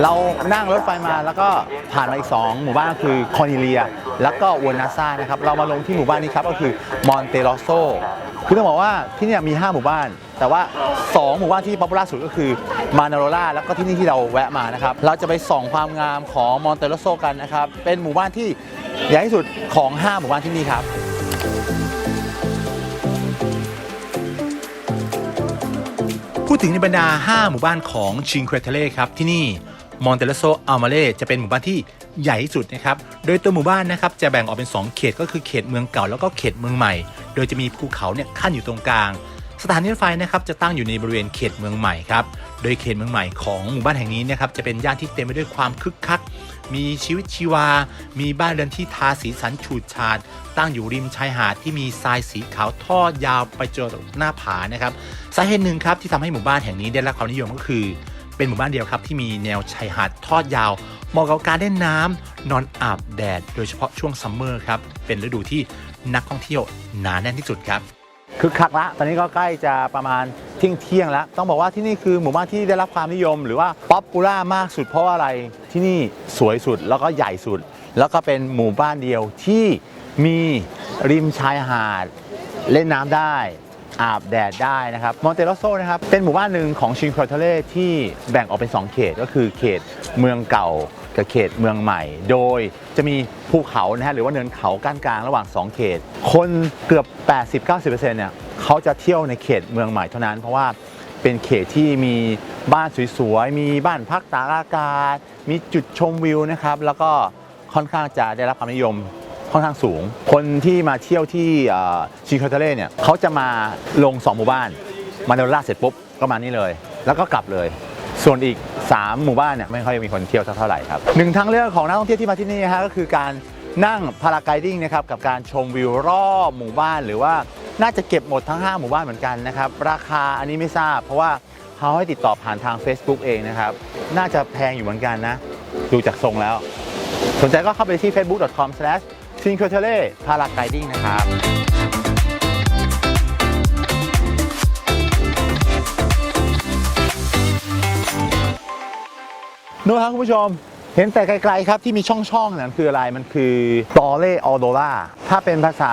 เรานั่งรถไฟมาแล้วก็ผ่านมาอีก 2 หมู่บ้านก็คือคอนิเลีย แล้วก็วอนาซ่านะครับเรามาลงที่หมู่บ้านนี้ครับก็คือมอนเตโรโซคือต้องบอกว่าที่นี่มี 5 หมู่บ้าน แต่ว่า 2 หมู่บ้านที่ป๊อปปูล่าสุดก็คือมานาโรล่าแล้วก็ที่นี่ที่เราแวะมานะครับเราจะไปส่องความงามของมอนเตโรโซกันนะครับเป็นหมู่บ้านที่ใหญ่ที่สุดของ 5 หมู่บ้านที่นี่ครับพูดถึงในบรรดา 5 หมู่บ้านของชิงเควเทเล่ครับที่นี่ มอนเตลโซอัลมาเลจะเป็นหมู่บ้านที่ใหญ่ที่สุดนะครับ โดยตัวหมู่บ้านนะครับจะแบ่งออกเป็น 2 เขตก็คือเขตเมืองเก่าแล้วก็เขตเมืองใหม่ โดยจะมีภูเขาเนี่ยขั้นอยู่ตรงกลาง สถานีรถไฟนะครับจะตั้งอยู่ในบริเวณเขตเมืองใหม่ครับ โดยเขตเมืองใหม่ของหมู่บ้านแห่งนี้นะครับจะเป็นย่านที่เต็มไปด้วยความคึกคัก มีชีวิตชีวา มีบ้านเรือนที่ทาสีสันฉูดฉาด ตั้งอยู่ริมชายหาดที่มีทรายสีขาวทอดยาวไปจนหน้าผานะครับ สาเหตุหนึ่งครับที่ทำให้หมู่บ้านแห่งนี้ได้รับความนิยมก็คือ เป็นหมู่บ้านเดียวครับที่มีแนวชายหาดทอดยาวเหมาะกับการเล่นน้ำนอนอาบแดด โดยเฉพาะช่วงซัมเมอร์ครับเป็นฤดูที่นักท่องเที่ยวหนาแน่นที่สุดครับคือคักละตอนนี้ก็ใกล้จะประมาณเที่ยงเที่ยงแล้ว ต้องบอกว่าที่นี่คือหมู่บ้านที่ได้รับความนิยม หรือว่าป๊อปปูล่ามากสุดเพราะว่าอะไรที่นี่สวยสุดแล้วก็ใหญ่สุด แล้วก็เป็นหมู่บ้านเดียวที่มีริมชายหาด เล่นน้ำได้ อาบแดดได้นะครับมอนเตโรโซนะครับเป็นหมู่บ้านหนึ่งของชิงครอเทเลที่แบ่งออกเป็น 2 เขตก็คือเขตเมืองเก่ากับเขตเมืองใหม่ โดยจะมีภูเขานะฮะหรือว่าเนินเขากั้นกลางระหว่าง 2 เขต คนเกือบ 80-90%เนี่ยเขาจะเที่ยวในเขตเมืองใหม่เท่านั้น เพราะว่าเป็นเขตที่มีบ้านสวยๆ มีบ้านพักตากอากาศ มีจุดชมวิวนะครับ แล้วก็ค่อนข้างจะได้รับความนิยม ค่อนข้างสูง คนที่มาเที่ยวที่ชิคาเทเล่เนี่ยเขาจะมาลง 2 หมู่บ้าน มาเดลล่าเสร็จปุ๊บก็มานี่เลย แล้วก็กลับเลย ส่วนอีก 3 หมู่บ้านเนี่ยไม่ค่อยมีคนเที่ยวเท่าไหร่ครับหนึ่งทางเลือกของนักท่องเที่ยวที่มาที่นี่ฮะก็คือการนั่งพาราไกดิ้งนะครับกับการชมวิวรอบหมู่บ้านหรือว่าน่าจะเก็บหมดทั้ง 5 หมู่บ้านเหมือนกันนะครับ ราคาอันนี้ไม่ทราบ เพราะว่าเขาให้ติดต่อผ่านทาง Facebook เองนะครับ น่าจะแพงอยู่เหมือนกันนะ ดูจากทรงแล้ว สนใจก็เข้าไปที่ facebook.com slash s i n c r o t e l e p a r a g l i d i n g นะครับนู่นครับคุณผู้ชมเห็นแต่ไกลๆครับที่มีช่องๆนั่นคืออะไรมันคือตอเล่ออโดล่าถ้าเป็นภาษา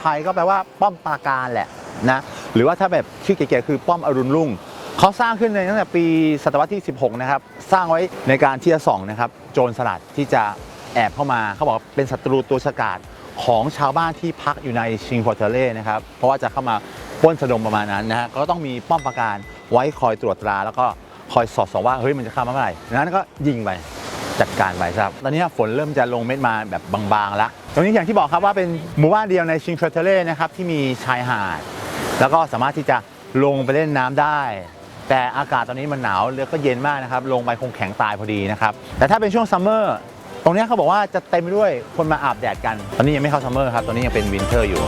ไทยก็แปลว่าป้อมปราการแหละนะหรือว่าถ้าแบบชื่อเก๋ๆคือป้อมอรุณรุ่งเขาสร้างขึ้นในตั้งแต่ปีศตวรรษที่ 16 นะครับ สร้างไว้ในการที่จะส่องนะครับ โจรสลัดที่จะ แอบเข้ามาเขาบอกเป็นศัตรูตัวฉกาจของชาวบ้านที่พักอยู่ในชิงพอร์เทเล่นะครับ เพราะว่าจะเข้ามาป้นสะดมประมาณนั้นนะฮะก็ต้องมีป้อมปราการไว้คอยตรวจตรา แล้วก็คอยสอดส่องว่าเฮ้ยมันจะเข้ามาเมื่อไหร่ดังนั้นก็ยิงไปจัดการไปครับ ตอนนี้ฝนเริ่มจะลงเม็ดมาแบบบางๆแล้วตรงนี้อย่างที่บอกครับว่าเป็นหมู่บ้านเดียวในชิงเทเทเล่นะครับที่มีชายหาด แล้วก็สามารถที่จะลงไปเล่นน้ำได้ แต่อากาศตอนนี้มันหนาวแล้วก็เย็นมากนะครับลงไปคงแข็งตายพอดีนะครับแต่ถ้าเป็นช่วงซัมเมอร์ ตรงเนี้ยเขาบอกว่าจะเต็มไปด้วยคนมาอาบแดดกัน ตอนนี้ยังไม่เข้าซัมเมอร์ครับ ตอนนี้ยังเป็นวินเทอร์อยู่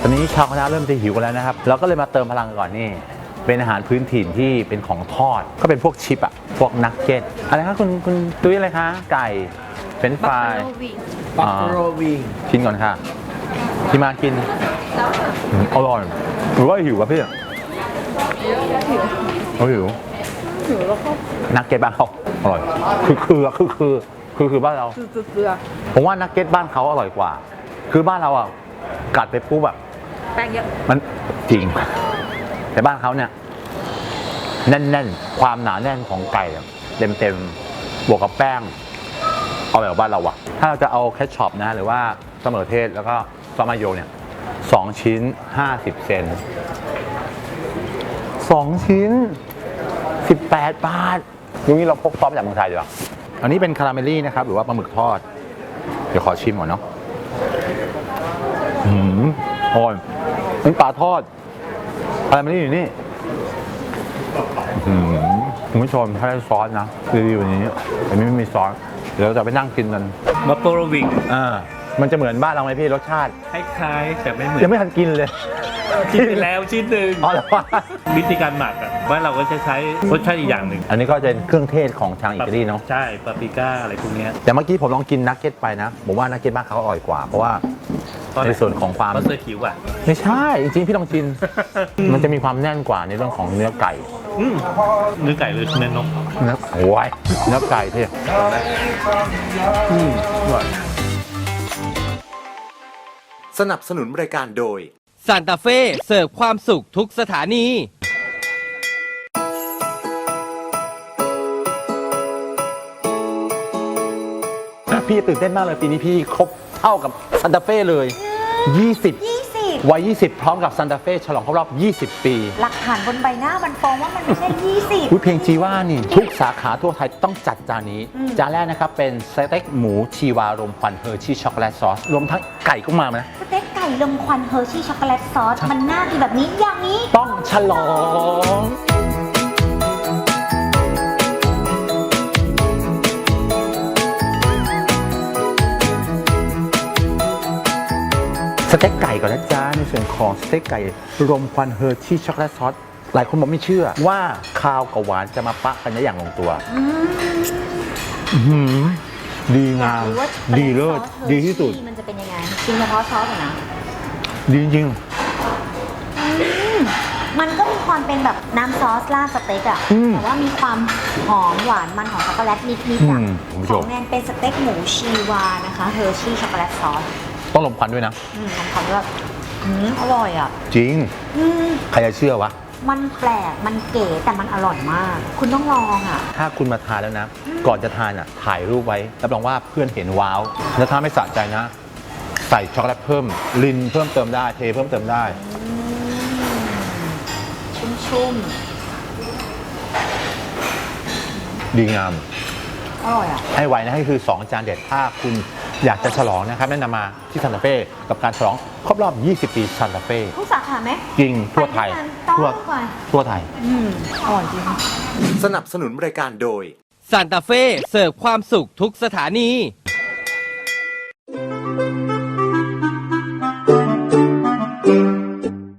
ตอนนี้ชาวคณะเริ่มจะหิวกันแล้วนะครับ เราก็เลยมาเติมพลังก่อนนี่ เป็นอาหารพื้นถิ่นที่เป็นของทอด ก็เป็นพวกชิปอะพวกนักเก็ต อะไรคะคุณคุณตุ้ยอะไรคะ ไก่ เป็นไฟรายบัฟเฟโลวิงกินก่อนค่ะ ที่มากินอืมอร่อยหรือว่าหิวป่ะพี่โอ้หิวนักเก็ตบ้านเขาอร่อย คือคือคือคือคือคือบ้านเราคือคือเกลือผมว่านักเก็ตบ้านเขาอร่อยกว่า คือบ้านเราอะกัดไปปุ๊บแบบแป้งเยอะมันจริง แต่บ้านเขาเนี่ยแน่นๆ ความหนาแน่นของไก่เต็มเต็มๆบวกกับแป้ง เอาแบบบ้านเราอะถ้าเราจะเอาแคชช็อปนะ หรือว่าสมอเทศแล้วก็ ซอสมายโยเนี่ยสองชิ้น50เซนสองชิ้น18บาทยุคนี้เราพกซอสจากเมืองไทยดีกว่าอันนี้เป็นคาราเมลลี่นะครับ หรือว่าปลาหมึกทอด เดี๋ยวขอชิมก่อนเนาะอืมอร่อยเป็นปลาทอดคาราเมลลี่อยู่นี่อื้อหือคุณผู้ชมถ้าได้ซอสนะรีวิวอย่างนี้แต่ไม่มีซอสเดี๋ยวเราจะไปนั่งกินกันบัฟเฟโลวิงอ่า มันจะเหมือนบ้านเราไหมพี่รสชาติคล้ายๆแต่ไม่เหมือนยังไม่ทันกินเลย กินไปแล้วชิ้นหนึ่งอ๋อเหรอวะวิธีการหมักอะบ้านเราก็จะใช้รสชาติอีกอย่างหนึ่งอันนี้ก็จะเป็นเครื่องเทศของทางอิตาลีเนาะใช่ปาปริก้าอะไรพวกเนี้ยแต่เมื่อกี้ผมลองกินนักเก็ตไปนะผมว่านักเก็ตบ้านเขาอร่อยกว่า เพราะว่าเพราะอะไรในส่วนของความเพราะเสื้อคิวอะไม่ใช่จริงๆพี่ลองกิน มันจะมีความแน่นกว่าในเรื่องของเนื้อไก่อืมเนื้อไก่หรือเนื้อนกเนื้อโอ้ยเนื้อไก่ที่ สนับสนุนรายการโดย ซานตาเฟ่เสิร์ฟความสุขทุกสถานี พี่ตื่นเต้นมากเลยปีนี้พี่ครบเท่ากับซันตาเฟ่เลย 20 20 วัย 20 พร้อมกับซันตาเฟ่ฉลองครบรอบ 20 ปีหลักฐานบนใบหน้ามันฟ้องว่ามันไม่ใช่20อุ้ยเพลงจีว่านี่ ทุกสาขาทั่วไทยต้องจัดจานนี้จานแรกนะครับ เป็นสเต็กหมูชีวารมควันเฮอร์ชี่ช็อกโกแลตซอส รวมทั้งไก่ก็มาไหมสเต็กไก่ลมควันเฮอร์ชี่ช็อกโกแลตซอส มันน่ากินแบบนี้อย่างนี้ ต้องฉลอง เต็กไก่ก่อนนะจ๊ะในส่วนของสเต็กไก่รมควันเฮอร์ชี่ช็อกโกแลตซอสหลายคนบอกไม่เชื่อว่าคาวกับหวานจะมาปะกันได้อย่างลงตัวอื้อหือดีงาม หรือว่าดีเลิศ ซอสดีที่สุด มันจะเป็นยังไงกินเฉพาะซอสเหรอนะ ดีจริง มันก็มีความเป็นแบบน้ำซอสราดสเต็กอะอืมแต่ว่ามีความหอมหวานมันของช็อกโกแลตนิดๆอะอืมคุณผู้ของแนนเป็นสเต็กหมูชีวานะคะเฮอร์ชี่ช็อกโกแลตซอส ต้องลมควันด้วยนะ อืมลองทำด้วยอืมอร่อยอะจริง อืมใครจะเชื่อวะ มันแปลก มันเก๋ แต่มันอร่อยมาก คุณต้องลองอะ ถ้าคุณมาทานแล้วนะ ก่อนจะทานอะ ถ่ายรูปไว้ รับรองว่าเพื่อนเห็นว้าว แล้วถ้าไม่สะใจนะ ใส่ช็อกโกแลตเพิ่ม ลินเพิ่มเติมได้ เทเพิ่มเติมได้ ชุ่มดีงามๆอร่อยอะ ให้ไวนะให้คือ 2 จานเด็ด ถ้าคุณ อยากจะฉลองนะครับแนะนำมาที่ซานตาเฟ่กับการฉลองครบรอบ 20 ปีซานตาเฟ่ทุกสาขาไหมจริงทั่วไทยไปด้วยกันต้องทั่วก่อนทั่วไทยอืมอร่อยจริงสนับสนุนรายการโดยซานตาเฟ่เสิร์ฟความสุขทุกสถานี